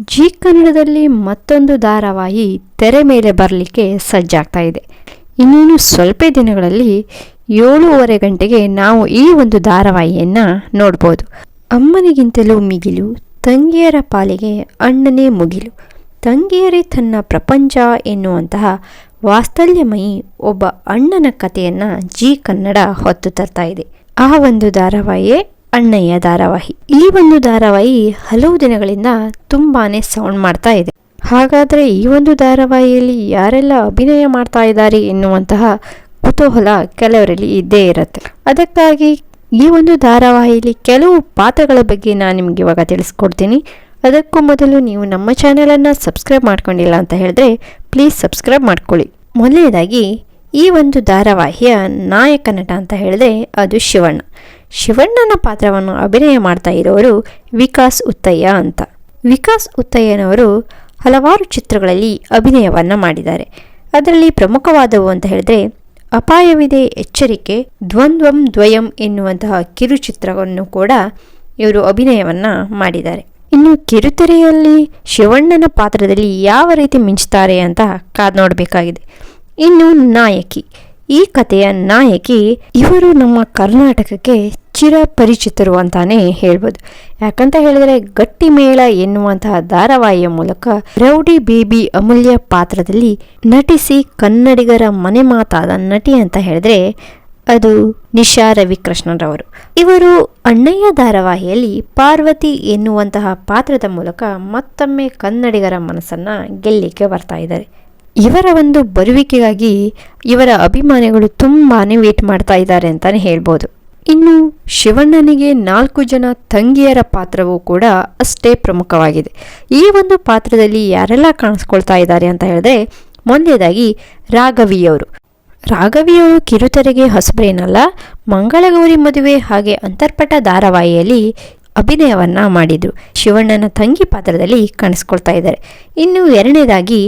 G ಕನ್ನಡದಲ್ಲಿ ಮತ್ತೊಂದು ಧಾರಾವಾಹಿ ತೆರೆ ಮೇಲೆ ಬರಲಿಕ್ಕೆ ಸಜ್ಜಾಗ್ತಾ ಇದೆ. ಇನ್ನೇನು ಸ್ವಲ್ಪ ದಿನಗಳಲ್ಲಿ ಏಳೂವರೆ ಗಂಟೆಗೆ ನಾವು ಈ ಒಂದು ಧಾರಾವಾಹಿಯನ್ನು ನೋಡ್ಬೋದು. ಅಮ್ಮನಿಗಿಂತಲೂ ಮಿಗಿಲು, ತಂಗಿಯರ ಪಾಲಿಗೆ ಅಣ್ಣನೇ ಮುಗಿಲು. ತಂಗಿಯರೇ ತನ್ನ ಪ್ರಪಂಚ ಎನ್ನುವಂತಹ ವಾಸ್ತಲ್ಯಮಯಿ ಒಬ್ಬ ಅಣ್ಣನ ಕಥೆಯನ್ನು ಜಿ ಕನ್ನಡ ಹೊತ್ತು ತರ್ತಾ ಇದೆ. ಆ ಒಂದು ಧಾರಾವಾಹಿಯೇ ಅಣ್ಣಯ್ಯ ಧಾರಾವಾಹಿ. ಈ ಒಂದು ಧಾರಾವಾಹಿ ಹಲವು ದಿನಗಳಿಂದ ತುಂಬಾನೇ ಸೌಂಡ್ ಮಾಡ್ತಾ ಇದೆ. ಹಾಗಾದರೆ ಈ ಒಂದು ಧಾರಾವಾಹಿಯಲ್ಲಿ ಯಾರೆಲ್ಲ ಅಭಿನಯ ಮಾಡ್ತಾ ಇದ್ದಾರೆ ಎನ್ನುವಂತಹ ಕುತೂಹಲ ಕೆಲವರಲ್ಲಿ ಇದ್ದೇ ಇರುತ್ತೆ. ಅದಕ್ಕಾಗಿ ಈ ಒಂದು ಧಾರಾವಾಹಿಯಲ್ಲಿ ಕೆಲವು ಪಾತ್ರಗಳ ಬಗ್ಗೆ ನಾನು ನಿಮ್ಗೆ ಇವಾಗ ತಿಳಿಸ್ಕೊಡ್ತೀನಿ. ಅದಕ್ಕೂ ಮೊದಲು ನೀವು ನಮ್ಮ ಚಾನಲನ್ನು ಸಬ್ಸ್ಕ್ರೈಬ್ ಮಾಡ್ಕೊಂಡಿಲ್ಲ ಅಂತ ಹೇಳಿದ್ರೆ ಪ್ಲೀಸ್ ಸಬ್ಸ್ಕ್ರೈಬ್ ಮಾಡ್ಕೊಳ್ಳಿ. ಮೊದಲನೇದಾಗಿ ಈ ಒಂದು ಧಾರಾವಾಹಿಯ ನಾಯಕ ನಟ ಅಂತ ಹೇಳಿದ್ರೆ ಅದು ಶಿವಣ್ಣ. ಶಿವಣ್ಣನ ಪಾತ್ರವನ್ನು ಅಭಿನಯ ಮಾಡ್ತಾ ಇರೋರು ವಿಕಾಸ್ ಉತ್ತಯ್ಯ ಅಂತ. ವಿಕಾಸ್ ಉತ್ತಯ್ಯನವರು ಹಲವಾರು ಚಿತ್ರಗಳಲ್ಲಿ ಅಭಿನಯವನ್ನು ಮಾಡಿದ್ದಾರೆ. ಅದರಲ್ಲಿ ಪ್ರಮುಖವಾದವು ಅಂತ ಹೇಳಿದ್ರೆ, ಅಪಾಯವಿದೆ ಎಚ್ಚರಿಕೆ, ದ್ವಂದ್ವಂ ದ್ವಯಂ ಎನ್ನುವಂತಹ ಕಿರುಚಿತ್ರವನ್ನು ಕೂಡ ಇವರು ಅಭಿನಯವನ್ನು ಮಾಡಿದ್ದಾರೆ. ಇನ್ನು ಕಿರುತೆರೆಯಲ್ಲಿ ಶಿವಣ್ಣನ ಪಾತ್ರದಲ್ಲಿ ಯಾವ ರೀತಿ ಮಿಂಚ್ತಾರೆ ಅಂತ ಕಾದ್ ನೋಡಬೇಕಾಗಿದೆ. ಇನ್ನು ನಾಯಕಿ. ಈ ಕಥೆಯ ನಾಯಕಿ ಇವರು ನಮ್ಮ ಕರ್ನಾಟಕಕ್ಕೆ ಚಿರಪರಿಚಿತರು ಅಂತಾನೆ ಹೇಳ್ಬೋದು. ಯಾಕಂತ ಹೇಳಿದ್ರೆ ಗಟ್ಟಿ ಮೇಳ ಎನ್ನುವಂತಹ ಧಾರಾವಾಹಿಯ ಮೂಲಕ ರೌಡಿ ಬೇಬಿ ಅಮೂಲ್ಯ ಪಾತ್ರದಲ್ಲಿ ನಟಿಸಿ ಕನ್ನಡಿಗರ ಮನೆ ಮಾತಾದ ನಟಿ ಅಂತ ಹೇಳಿದ್ರೆ ಅದು ನಿಶಾ ರವಿಕೃಷ್ಣರವರು. ಇವರು ಅಣ್ಣಯ್ಯ ಧಾರಾವಾಹಿಯಲ್ಲಿ ಪಾರ್ವತಿ ಎನ್ನುವಂತಹ ಪಾತ್ರದ ಮೂಲಕ ಮತ್ತೊಮ್ಮೆ ಕನ್ನಡಿಗರ ಮನಸ್ಸನ್ನ ಗೆಲ್ಲಿಕ್ಕೆ ಬರ್ತಾ ಇದ್ದಾರೆ. ಇವರ ಒಂದು ಬರುವಿಕೆಗಾಗಿ ಇವರ ಅಭಿಮಾನಿಗಳು ತುಂಬಾ ವೇಟ್ ಮಾಡ್ತಾ ಇದ್ದಾರೆ ಅಂತಾನೆ ಹೇಳ್ಬೋದು. ಇನ್ನು ಶಿವಣ್ಣನಿಗೆ ನಾಲ್ಕು ಜನ ತಂಗಿಯರ ಪಾತ್ರವೂ ಕೂಡ ಅಷ್ಟೇ ಪ್ರಮುಖವಾಗಿದೆ. ಈ ಒಂದು ಪಾತ್ರದಲ್ಲಿ ಯಾರೆಲ್ಲ ಕಾಣಿಸ್ಕೊಳ್ತಾ ಇದ್ದಾರೆ ಅಂತ ಹೇಳಿದ್ರೆ ಮೊದಲೇದಾಗಿ ರಾಘವಿಯವರು ರಾಘವಿಯವರು ಕಿರುತೆರೆಗೆ ಹೊಸಬ್ರೇನಲ್ಲ, ಮಂಗಳಗೌರಿ ಮದುವೆ ಹಾಗೆ ಅಂತರ್ಪಟ ಧಾರಾವಾಹಿಯಲ್ಲಿ ಅಭಿನಯವನ್ನು ಮಾಡಿದರು ಶಿವಣ್ಣನ ತಂಗಿ ಪಾತ್ರದಲ್ಲಿ ಕಾಣಿಸ್ಕೊಳ್ತಾ ಇದ್ದಾರೆ. ಇನ್ನು ಎರಡನೇದಾಗಿ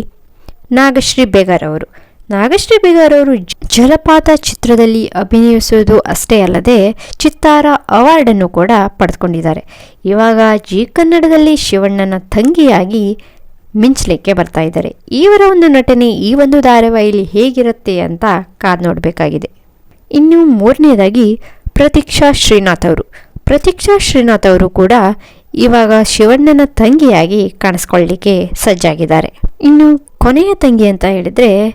ನಾಗಶ್ರೀ ಬೇಗರ್ ಅವರು. ನಾಗಶ್ರೀ ಬೇಗರ್ ಅವರು ಜಲಪಾತ ಚಿತ್ರದಲ್ಲಿ ಅಭಿನಯಿಸುವುದು ಅಷ್ಟೇ ಅಲ್ಲದೆ ಚಿತ್ತಾರ ಅವಾರ್ಡನ್ನು ಕೂಡ ಪಡೆದುಕೊಂಡಿದ್ದಾರೆ. ಇವಾಗ ಜಿ ಕನ್ನಡದಲ್ಲಿ ಶಿವಣ್ಣನ ತಂಗಿಯಾಗಿ ಮಿಂಚಲಿಕ್ಕೆ ಬರ್ತಾ ಇದ್ದಾರೆ. ಇವರ ಒಂದು ನಟನೆ ಈ ಒಂದು ಧಾರಾವಾಹಿಯಲ್ಲಿ ಹೇಗಿರುತ್ತೆ ಅಂತ ಕಾದ್ ನೋಡಬೇಕಾಗಿದೆ. ಇನ್ನು ಮೂರನೇದಾಗಿ ಪ್ರತೀಕ್ಷಾ ಶ್ರೀನಾಥ್ ಅವರು. ಪ್ರತೀಕ್ಷಾ ಶ್ರೀನಾಥ್ ಅವರು ಕೂಡ ಇವಾಗ ಶಿವಣ್ಣನ ತಂಗಿಯಾಗಿ ಕಾಣಿಸ್ಕೊಳ್ಳಿಕ್ಕೆ ಸಜ್ಜಾಗಿದ್ದಾರೆ. ಇನ್ನು ಕೊನೆಯ ತಂಗಿ ಅಂತ ಹೇಳಿದರೆ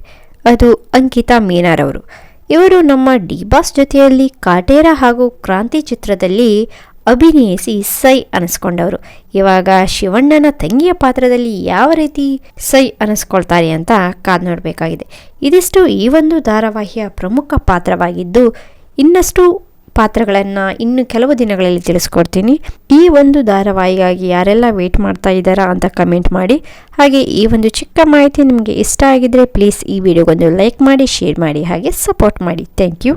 ಅದು ಅಂಕಿತಾ ಮೀನಾರವರು. ಇವರು ನಮ್ಮ ಡಿ ಬಾಸ್ ಜೊತೆಯಲ್ಲಿ ಕಾಟೇರ ಹಾಗೂ ಕ್ರಾಂತಿ ಚಿತ್ರದಲ್ಲಿ ಅಭಿನಯಿಸಿ ಸೈ ಅನಿಸ್ಕೊಂಡವರು. ಇವಾಗ ಶಿವಣ್ಣನ ತಂಗಿಯ ಪಾತ್ರದಲ್ಲಿ ಯಾವ ರೀತಿ ಸೈ ಅನಿಸ್ಕೊಳ್ತಾರೆ ಅಂತ ಕಾದು ನೋಡಬೇಕಾಗಿದೆ. ಇದಿಷ್ಟು ಈ ಒಂದು ಧಾರಾವಾಹಿಯ ಪ್ರಮುಖ ಪಾತ್ರವಾಗಿದ್ದು ಇನ್ನಷ್ಟು ಪಾತ್ರಗಳನ್ನು ಇನ್ನು ಕೆಲವು ದಿನಗಳಲ್ಲಿ ತಿಳಿಸ್ಕೊಡ್ತೀನಿ. ಈ ಒಂದು ಧಾರಾವಾಹಿಗಾಗಿ ಯಾರೆಲ್ಲ ವೇಟ್ ಮಾಡ್ತಾ ಇದ್ದಾರಾ ಅಂತ ಕಮೆಂಟ್ ಮಾಡಿ. ಹಾಗೆ ಈ ಒಂದು ಚಿಕ್ಕ ಮಾಹಿತಿ ನಿಮಗೆ ಇಷ್ಟ ಆಗಿದ್ರೆ ಪ್ಲೀಸ್ ಈ ವಿಡಿಯೋಗೊಂದು ಲೈಕ್ ಮಾಡಿ ಶೇರ್ ಮಾಡಿ, ಹಾಗೆ ಸಪೋರ್ಟ್ ಮಾಡಿ. Thank you